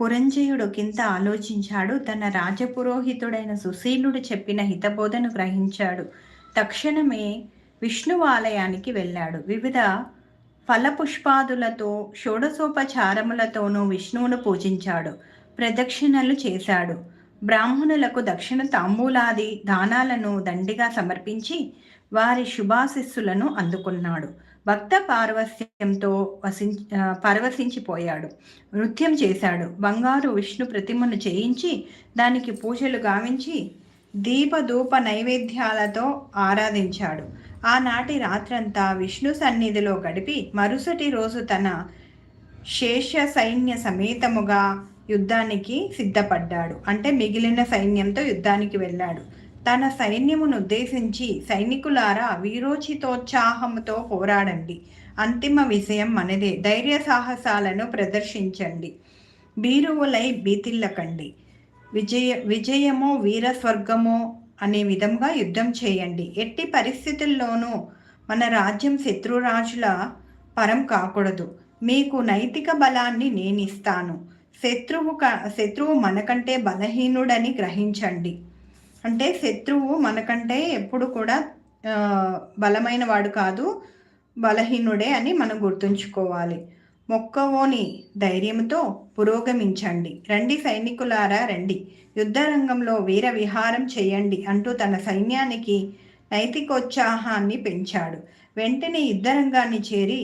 పురంజయుడు కింత ఆలోచించాడు. తన రాజపురోహితుడైన సుశీలుడు చెప్పిన హితబోధను గ్రహించాడు. తక్షణమే విష్ణువాలయానికి వెళ్ళాడు. వివిధ ఫలపుష్పాదులతో షోడసోపచారములతోనూ విష్ణువును పూజించాడు. ప్రదక్షిణలు చేశాడు. బ్రాహ్మణులకు దక్షిణ తాంబూలాది దానాలను దండిగా సమర్పించి వారి శుభాశిస్సులను అందుకున్నాడు. భక్త పార్వస్యంతో వసి పరవశించిపోయాడు. నృత్యం చేశాడు. బంగారు విష్ణు ప్రతిమను చేయించి దానికి పూజలు గావించి దీపధూప నైవేద్యాలతో ఆరాధించాడు. ఆనాటి రాత్రంతా విష్ణు సన్నిధిలో గడిపి మరుసటి రోజు తన శేష సైన్య సమేతముగా యుద్ధానికి సిద్ధపడ్డాడు. అంటే మిగిలిన సైన్యంతో యుద్ధానికి వెళ్ళాడు. తన సైన్యమును ఉద్దేశించి సైనికులారా వీరోచితోత్సాహంతో పోరాడండి. అంతిమ విజయం మనదే. ధైర్య సాహసాలను ప్రదర్శించండి. బీరువులై బీతిల్లకండి విజయ విజయమో వీర స్వర్గమో అనే విధంగా యుద్ధం చేయండి. ఎట్టి పరిస్థితుల్లోనూ మన రాజ్యం శత్రురాజుల పరం కాకూడదు. మీకు నైతిక బలాన్ని నేనిస్తాను. శత్రువు క శత్రువు మనకంటే బలహీనుడని గ్రహించండి. అంటే శత్రువు మనకంటే ఎప్పుడు కూడా బలమైన వాడు కాదు బలహీనుడే అని మనం గుర్తుంచుకోవాలి. మొక్కవోని ధైర్యంతో పురోగమించండి. రండి సైనికులారా రండి. యుద్ధరంగంలో వీర విహారం చేయండి అంటూ తన సైన్యానికి నైతికోత్సాహాన్ని పెంచాడు. వెంటనే యుద్ధరంగాన్ని చేరి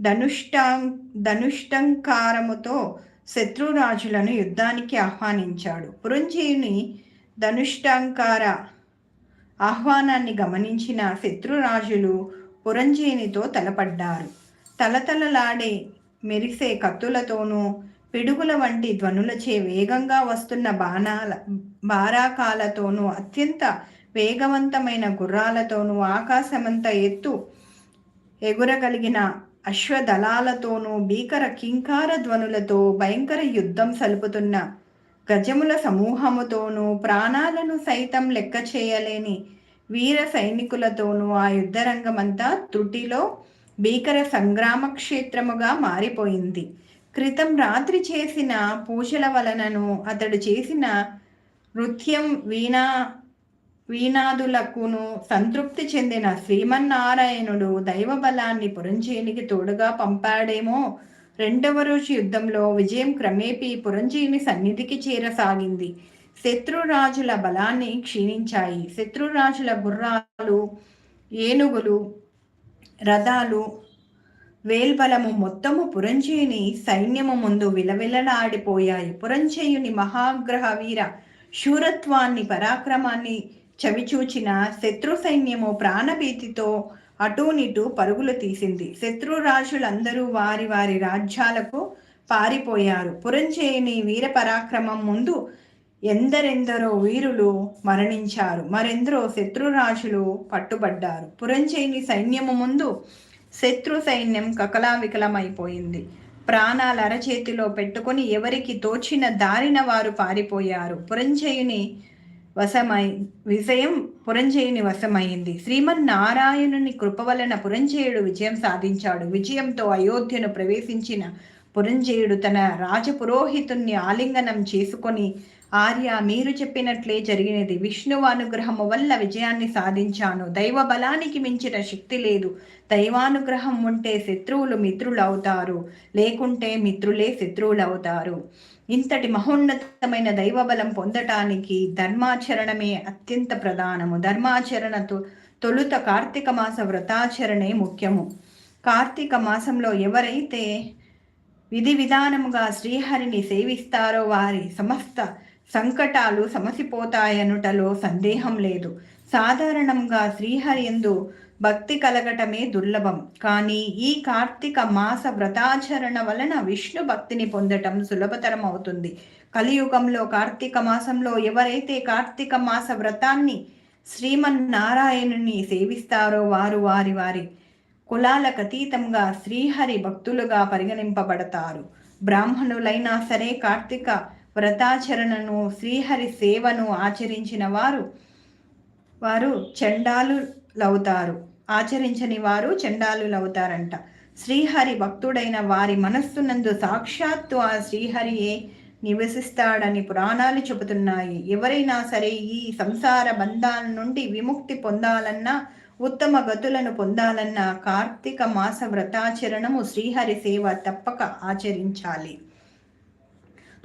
ధనుష్టా ధనుష్టంకారముతో శత్రురాజులను యుద్ధానికి ఆహ్వానించాడు. పురంజీయుని ధనుష్టాంకార ఆహ్వానాన్ని గమనించిన శత్రురాజులు పురంజీనితో తలపడ్డారు. తలతలలాడే మెరిసే కత్తులతోనూ పిడుగుల వంటి ధ్వనులచే వేగంగా వస్తున్న బాణాల బారాకాలతోనూ అత్యంత వేగవంతమైన గుర్రాలతోనూ ఆకాశమంత ఎత్తు ఎగురగలిగిన అశ్వదళాలతోనూ భీకర కింకార ధ్వనులతో భయంకర యుద్ధం సలుపుతున్న గజముల సమూహముతోనూ ప్రాణాలను సైతం లెక్క చేయలేని వీర సైనికులతోనూ ఆ యుద్ధరంగమంతా త్రుటిలో భీకర సంగ్రామ క్షేత్రముగా మారిపోయింది. క్రితం రాత్రి చేసిన పూజల వలనను అతడు చేసిన నృత్యం వీణా వీణాదులకును సంతృప్తి చెందిన శ్రీమన్నారాయణుడు దైవ బలాన్ని పురంజీనికి తోడుగా పంపాడేమో రెండవ రోజు యుద్ధంలో విజయం క్రమేపీ పురంజీని సన్నిధికి చేరసాగింది. శత్రురాజుల బలాన్ని క్షీణించాయి. శత్రురాజుల గుర్రాలు ఏనుగులు రథాలు వేల్బలము మొత్తము పురంజయుని సైన్యము ముందు విలవిలలాడిపోయాయి. పురంజయుని మహాగ్రహ వీర శూరత్వాన్ని పరాక్రమాన్ని చవిచూచిన శత్రు సైన్యము ప్రాణభీతితో అటూనిటూ పరుగులు తీసింది. శత్రురాజులందరూ వారి వారి రాజ్యాలకు పారిపోయారు. పురంజయుని వీర పరాక్రమం ముందు ఎందరెందరో వీరులు మరణించారు. మరెందరో శత్రురాజులు పట్టుబడ్డారు. పురంజయుని సైన్యము ముందు శత్రు సైన్యం కకలావికలమైపోయింది. ప్రాణాలు అరచేతిలో పెట్టుకుని ఎవరికి తోచిన దారిన వారు పారిపోయారు. పురంజయుని వశమై విజయం పురంజయుని వశమైంది శ్రీమన్నారాయణుని కృప వలన పురంజయుడు విజయం సాధించాడు. విజయంతో అయోధ్యను ప్రవేశించిన పురంజయుడు తన రాజపురోహితుణ్ణి ఆలింగనం చేసుకొని ఆర్య మీరు చెప్పినట్లే జరిగినది. విష్ణువు అనుగ్రహము వల్ల విజయాన్ని సాధించాను. దైవ బలానికి మించిన శక్తి లేదు. దైవానుగ్రహం ఉంటే శత్రువులు మిత్రులు అవుతారు లేకుంటే మిత్రులే శత్రువులు అవుతారు ఇంతటి మహోన్నతమైన దైవబలం పొందటానికి ధర్మాచరణమే అత్యంత ప్రధానము. ధర్మాచరణతో తొలుత కార్తీక మాస వ్రతాచరణే ముఖ్యము. కార్తీక మాసంలో ఎవరైతే విధి విధానముగా శ్రీహరిని సేవిస్తారో వారి సమస్త సంకటాలు సమసిపోతాయనుటలో సందేహం లేదు. సాధారణంగా శ్రీహరి ఎందు భక్తి కలగటమే దుర్లభం. కానీ ఈ కార్తీక మాస వ్రతాచరణ వలన విష్ణు భక్తిని పొందటం సులభతరం అవుతుంది కలియుగంలో కార్తీక మాసంలో ఎవరైతే కార్తీక మాస వ్రతాన్ని శ్రీమన్నారాయణుని సేవిస్తారో వారు వారి వారి కులాలకు అతీతంగా శ్రీహరి భక్తులుగా పరిగణింపబడతారు. బ్రాహ్మణులైనా సరే కార్తీక వ్రతాచరణను శ్రీహరి సేవను ఆచరించిన వారు వారు చండాలులవుతారు. ఆచరించని వారు చండాలులవుతారంట. శ్రీహరి భక్తుడైన వారి మనస్సునందు సాక్షాత్తు ఆ శ్రీహరియే నివసిస్తాడని పురాణాలు చెబుతున్నాయి. ఎవరైనా సరే ఈ సంసార బంధాల నుండి విముక్తి పొందాలన్నా ఉత్తమ గతులను పొందాలన్నా కార్తీక మాస వ్రతాచరణము శ్రీహరి సేవ తప్పక ఆచరించాలి.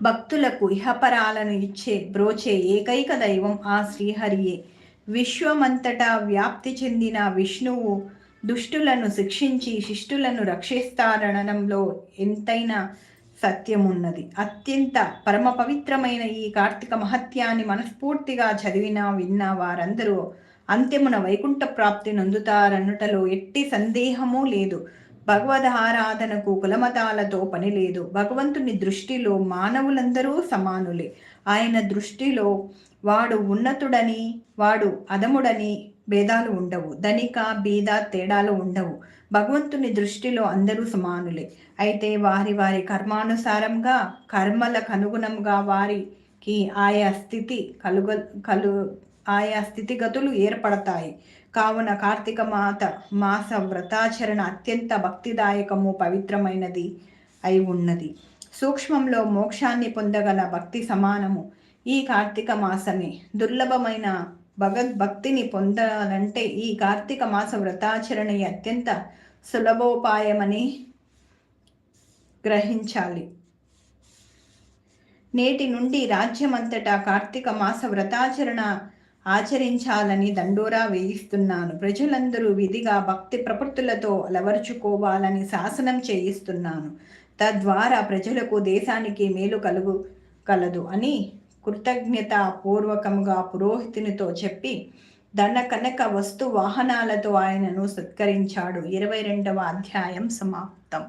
భక్తులకు ఇహపరాలను ఇచ్చే బ్రోచే ఏకైక దైవం ఆ శ్రీహరియే. విశ్వమంతటా వ్యాప్తి చెందిన విష్ణువు దుష్టులను శిక్షించి శిష్టులను రక్షిస్తారనడంలో ఎంతైనా సత్యమున్నది. అత్యంత పరమ పవిత్రమైన ఈ కార్తీక మహత్యాన్ని మనస్ఫూర్తిగా చదివిన విన్న వారందరూ అంత్యమున వైకుంఠ ప్రాప్తి నొందుతారన్నుటలో ఎట్టి సందేహమూ లేదు. భగవద్ ఆరాధనకు కులమతాలతో పని లేదు. భగవంతుని దృష్టిలో మానవులందరూ సమానులే. ఆయన దృష్టిలో వాడు ఉన్నతుడని వాడు అదముడని భేదాలు ఉండవు. ధనిక బీద తేడాలు ఉండవు. భగవంతుని దృష్టిలో అందరూ సమానులే. అయితే వారి వారి కర్మానుసారంగా కర్మలకు అనుగుణంగా వారికి ఆయా స్థితి కలుగ కలు ఆయా స్థితిగతులు ఏర్పడతాయి. కావున కార్తీక మాత మాస వ్రతాచరణ అత్యంత భక్తిదాయకము పవిత్రమైనది అయి ఉన్నది. సూక్ష్మంలో మోక్షాన్ని పొందగల భక్తి సమానము. ఈ కార్తీక మాసమే దుర్లభమైన భగద్భక్తిని పొందాలంటే ఈ కార్తీక మాస వ్రతాచరణ అత్యంత సులభోపాయమని గ్రహించాలి. నేటి నుండి రాజ్యమంతటా కార్తీక మాస వ్రతాచరణ ఆచరించాలని దండోరా వేయిస్తున్నాను. ప్రజలందరూ విధిగా భక్తి ప్రపత్తులతో అలవర్చుకోవాలని శాసనం చేయిస్తున్నాను. తద్వారా ప్రజలకు దేశానికి మేలు కలుగు కలదు అని కృతజ్ఞత పూర్వకంగా పురోహితునితో చెప్పి ధన కనక వస్తు వాహనాలతో ఆయనను సత్కరించాడు. ఇరవై రెండవ అధ్యాయం సమాప్తం.